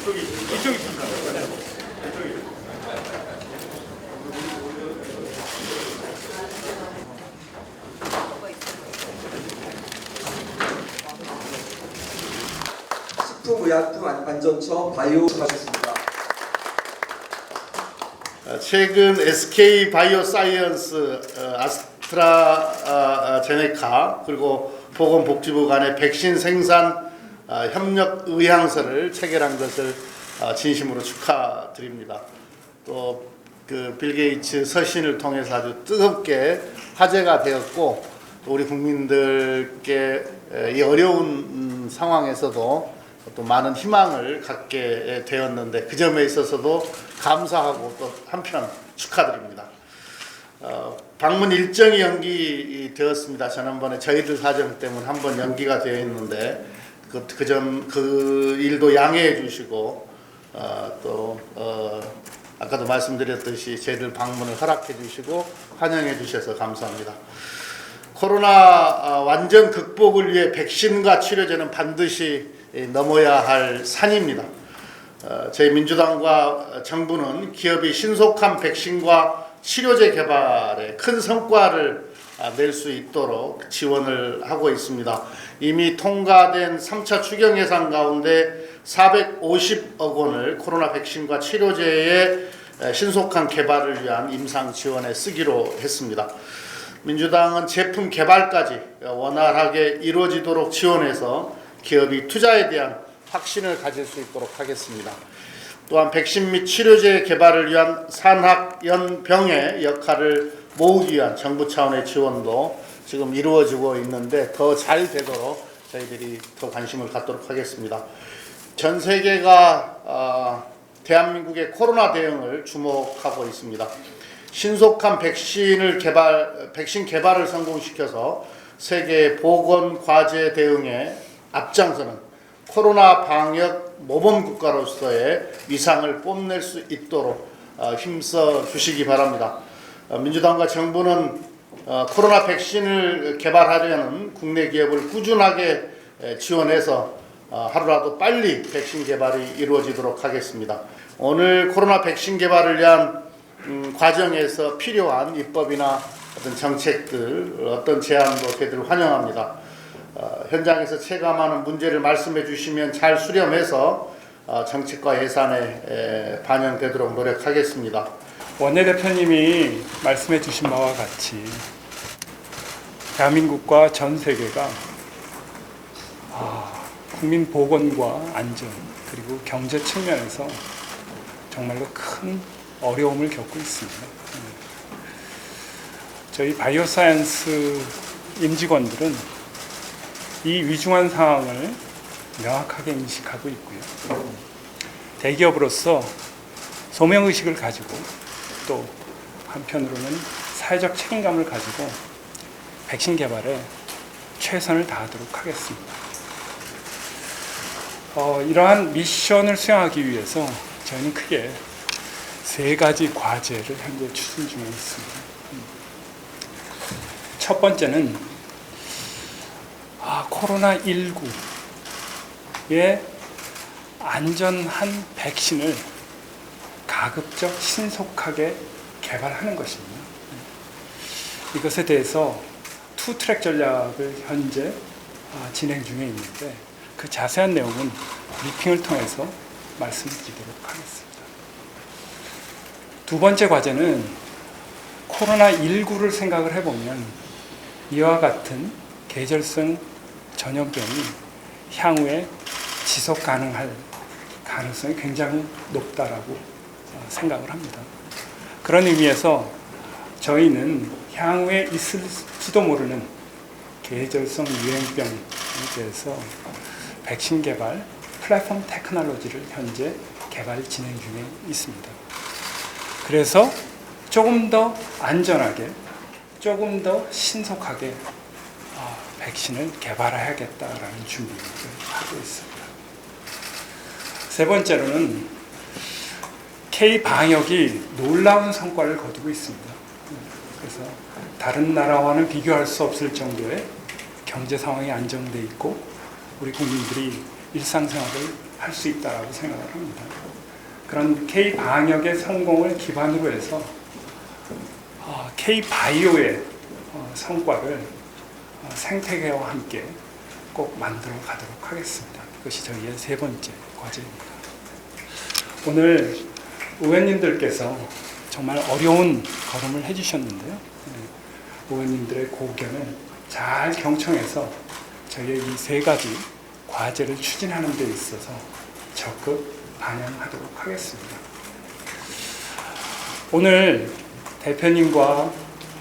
이쪽이 이쪽이 있습니다. 이쪽이. 식품의약품 안전처 바이오 수고하셨습니다. 어, 최근 SK 바이오사이언스 어, 아스트라제네카 그리고 보건복지부 간의 백신 생산 어, 협력 의향서를 체결한 것을 어, 진심으로 축하드립니다. 또 그 빌 게이츠 서신을 통해서 아주 뜨겁게 화제가 되었고 또 우리 국민들께 에, 이 어려운 음, 상황에서도 또 많은 희망을 갖게 되었는데 그 점에 있어서도 감사하고 또 한편 축하드립니다. 어, 방문 일정이 연기되었습니다. 지난번에 저희들 사정 때문에 한 번 연기가 되어 있는데 그그점그 일도 양해해 주시고 어, 또 어, 아까도 말씀드렸듯이 저희들 방문을 허락해 주시고 환영해 주셔서 감사합니다. 코로나 아, 완전 극복을 위해 백신과 치료제는 반드시 예, 넘어야 할 산입니다. 어, 저희 민주당과 정부는 기업이 신속한 백신과 치료제 개발에 큰 성과를 아, 낼 수 있도록 지원을 하고 있습니다. 이미 통과된 3차 추경 예산 가운데 450억 원을 코로나 백신과 치료제의 에, 신속한 개발을 위한 임상 지원에 쓰기로 했습니다. 민주당은 제품 개발까지 원활하게 이루어지도록 지원해서 기업이 투자에 대한 확신을 가질 수 있도록 하겠습니다. 또한 백신 및 치료제 개발을 위한 산학연병의 역할을 모으기 위한 정부 차원의 지원도 지금 이루어지고 있는데 더 잘 되도록 저희들이 더 관심을 갖도록 하겠습니다. 전 세계가 어, 대한민국의 코로나 대응을 주목하고 있습니다. 신속한 백신을 개발, 백신 개발을 성공시켜서 세계 보건 과제 대응에 앞장서는 코로나 방역 모범 국가로서의 위상을 뽐낼 수 있도록 어, 힘써 주시기 바랍니다. 어, 민주당과 정부는 어, 코로나 백신을 개발하려는 국내 기업을 꾸준하게 에, 지원해서 어, 하루라도 빨리 백신 개발이 이루어지도록 하겠습니다. 오늘 코로나 백신 개발을 위한 음, 과정에서 필요한 입법이나 어떤 정책들, 어떤 제안도 저희들 환영합니다. 어, 현장에서 체감하는 문제를 말씀해 주시면 잘 수렴해서 어, 정책과 예산에 에, 반영되도록 노력하겠습니다. 원내대표님이 말씀해 주신 바와 같이 대한민국과 전 세계가 아, 국민 보건과 안전 그리고 경제 측면에서 정말로 큰 어려움을 겪고 있습니다. 저희 바이오사이언스 임직원들은 이 위중한 상황을 명확하게 인식하고 있고요. 대기업으로서 소명의식을 가지고 또 한편으로는 사회적 책임감을 가지고 백신 개발에 최선을 다하도록 하겠습니다. 어, 이러한 미션을 수행하기 위해서 저희는 크게 세 가지 과제를 현재 추진 중에 있습니다. 첫 번째는 아, 코로나 19의 안전한 백신을 가급적 신속하게 개발하는 것입니다. 이것에 대해서 투 트랙 전략을 현재 아, 진행 중에 있는데 그 자세한 내용은 브리핑을 통해서 말씀드리도록 하겠습니다. 두 번째 과제는 코로나 19를 생각을 해보면 이와 같은 계절성 전염병이 향후에 지속 가능할 가능성이 굉장히 높다라고 어, 생각을 합니다. 그런 의미에서 저희는 향후에 있을지도 모르는 계절성 유행병에 대해서 백신 개발 플랫폼 테크놀로지를 현재 개발 진행 중에 있습니다. 그래서 조금 더 안전하게, 조금 더 신속하게 어, 백신을 개발해야겠다라는 준비를 하고 있습니다. 세 번째로는 K 방역이 놀라운 성과를 거두고 있습니다. 그래서 다른 나라와는 비교할 수 없을 정도의 경제 상황이 안정돼 있고 우리 국민들이 일상생활을 할 수 있다라고 생각을 합니다. 그런 K 방역의 성공을 기반으로 해서 어, K 바이오의 어, 성과를 어, 생태계와 함께 꼭 만들어 가도록 하겠습니다. 그것이 저희의 세 번째 과제입니다. 오늘 의원님들께서 정말 어려운 걸음을 해주셨는데요. 네, 의원님들의 고견을 잘 경청해서 저희의 이 세 가지 과제를 추진하는 데 있어서 적극 반영하도록 하겠습니다. 오늘 대표님과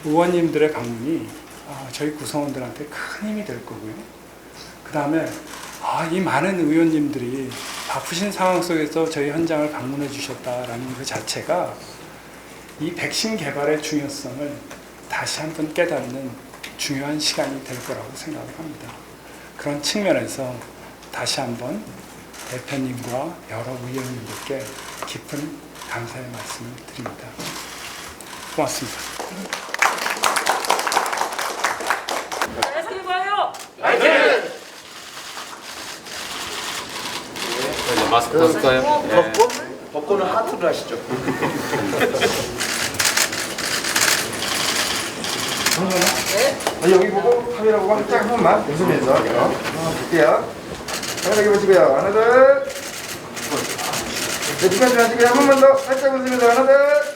의원님들의 방문이 아, 저희 구성원들한테 큰 힘이 될 거고요. 그 다음에 아, 이 많은 의원님들이 바쁘신 상황 속에서 저희 현장을 방문해 주셨다라는 그 자체가 이 백신 개발의 중요성을 다시 한 번 깨닫는 중요한 시간이 될 거라고 생각을 합니다. 그런 측면에서 다시 한번 대표님과 여러 의원님들께 깊은 감사의 말씀을 드립니다. 고맙습니다. 안녕하세요. 이제 마스크 벗을까요? 네. 벚꽃? 벚꽃은 하트로 하시죠. 아, 여기 보고 카메라 보고 한짝 한 번만 웃으면서 어, 볼게요. 여기 보시고요. 하나 둘. 네, 두칸 하시고요. 한 번만 더 살짝 웃으면서 하나 둘.